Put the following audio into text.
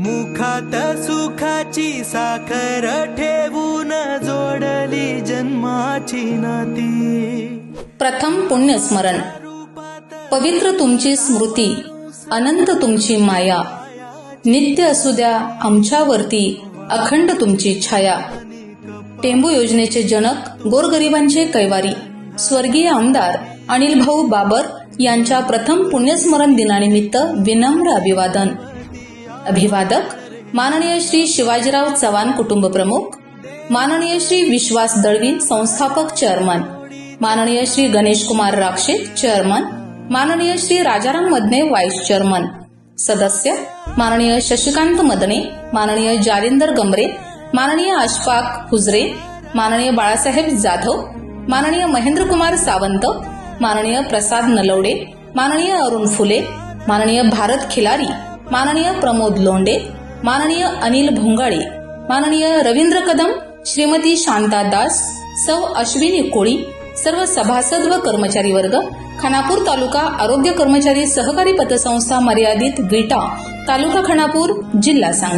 मुखात सुखाची साखर ठेवून जोडली जन्माची नाती. प्रथम पुण्यस्मरण. पवित्र तुमची स्मृती अनंत तुमची माया. नित्य असू द्या आमच्यावरती अखंड तुमची छाया. टेंबू योजनेचे जनक गोरगरिबांचे कैवारी. स्वर्गीय आमदार अनिल भाऊ बाबर यांच्या प्रथम पुण्यस्मरण दिनानिमित्त विनम्र अभिवादन. अभिवादक माननीय श्री शिवाजीराव चव्हाण कुटुंब प्रमुख माननीय श्री विश्वास दळवी संस्थापक चेअरमन माननीय श्री गणेश कुमार राक्षे चेअरमन माननीय श्री राजाराम मदने व्हाईस चेअरमन सदस्य माननीय शशिकांत मदने माननीय जालिंदर गमरे माननीय अशफाक हुजरे माननीय बाळासाहेब जाधव माननीय महेंद्रकुमार सावंत माननीय प्रसाद नलवडे माननीय अरुण फुले माननीय भारत खिलारी माननीय प्रमोद लोंडे माननीय अनिल भोंगाळे माननीय रवींद्र कदम श्रीमती शांता दास सौ अश्विनी कोळी सर्व सभासद व कर्मचारी वर्ग खानापूर तालुका आरोग्य कर्मचारी सहकारी पतसंस्था मर्यादित विटा तालुका खानापूर जिल्हा सांगली.